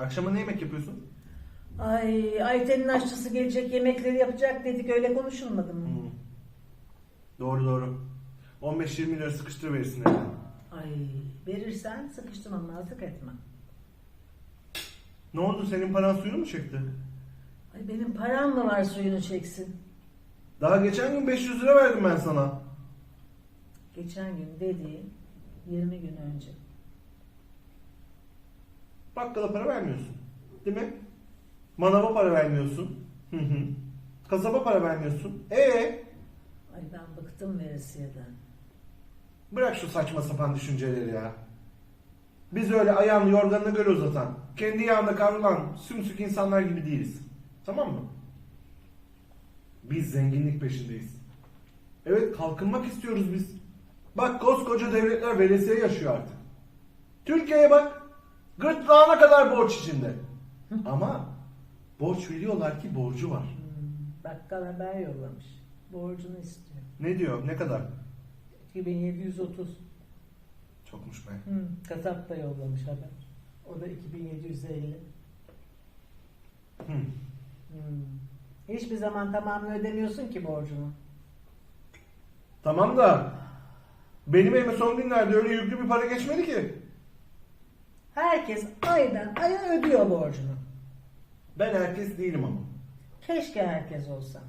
Akşama ne yemek yapıyorsun? Ay Ayten'in aşçısı gelecek yemekleri yapacak dedik öyle konuşulmadı mı? Hmm. Doğru doğru. 15-20 lira sıkıştırıverirsin evden. Ay verirsen sıkıştırmamazlık etme. Ne oldu senin paran suyunu mu çekti? Ay benim param mı var suyunu çeksin? Daha geçen gün 500 lira verdim ben sana. Geçen gün dediğin 20 gün önce. Bakkala para vermiyorsun. Değil mi? Manava para vermiyorsun. Hı hı. Kasaba para vermiyorsun. Ee, Ay ben bıktım veresiyeden. bırak şu saçma sapan düşünceleri ya. Biz öyle ayağını yorganına göre uzatan, kendi yağında kavrulan sümsük insanlar gibi değiliz. Tamam mı? Biz zenginlik peşindeyiz. Evet kalkınmak istiyoruz biz. Bak koskoca devletler veresiye yaşıyor artık. Türkiye'ye bak. Gırtlağına kadar borç içinde. Ama borç veriyorlar ki borcu var. Hmm, bakkal haber yollamış. Borcunu istiyor. Ne diyor? Ne kadar? 2730. Çokmuş be. Hı, kasap da yollamış haber. O da 2750. Hı. Hmm. Hiçbir zaman tamamını ödemiyorsun ki borcunu. Tamam da benim elime son günlerde öyle yüklü bir para geçmedi ki. Herkes aydan aya ödüyor borcunu. Ben herkes değilim ama. Keşke herkes olsa.